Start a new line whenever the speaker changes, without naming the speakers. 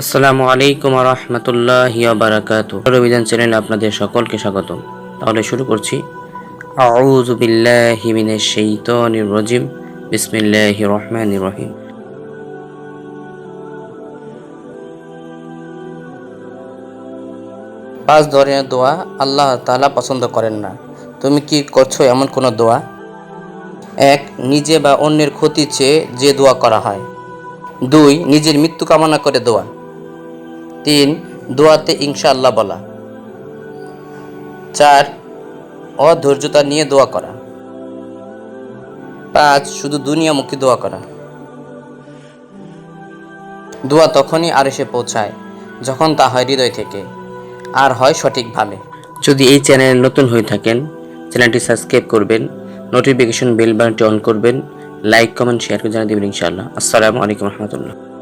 আসসালামু আলাইকুম রহমতুল্লাহ বারাকাত অভিযান চ্যানেল আপনাদের সকলকে স্বাগত তাহলে শুরু করছি। আউযু বিল্লাহি মিনাশ শাইতানির রাজিম। বিসমিল্লাহির রহমানির রহিম। পাঁচ ধরনের দোয়া আল্লাহ তাআলা পছন্দ করেন না। তুমি কি করছ এমন কোনো দোয়া? এক, নিজে বা অন্যের ক্ষতি চেয়ে যে দোয়া করা হয়। দুই, নিজের মৃত্যু কামনা করে দোয়া। তিন দোয়াতে ইনশাআল্লাহ বলা। চার, অধৈর্যতা নিয়ে দোয়া করা। পাঁচ, শুধু দুনিয়ামুখী দোয়া করা। দোয়া তখনই আর এসে পৌঁছায় যখন তা হয় হৃদয় থেকে, আর হয় সঠিকভাবে। যদি এই চ্যানেলে নতুন হয়ে থাকেন, চ্যানেলটি সাবস্ক্রাইব করবেন, নোটিফিকেশন বেল বাটনটি অন করবেন, লাইক, কমেন্ট, শেয়ার করে জানিয়ে দেবেন ইনশাআল্লাহ। আসসালামু আলাইকুম রহমতুল্লাহ।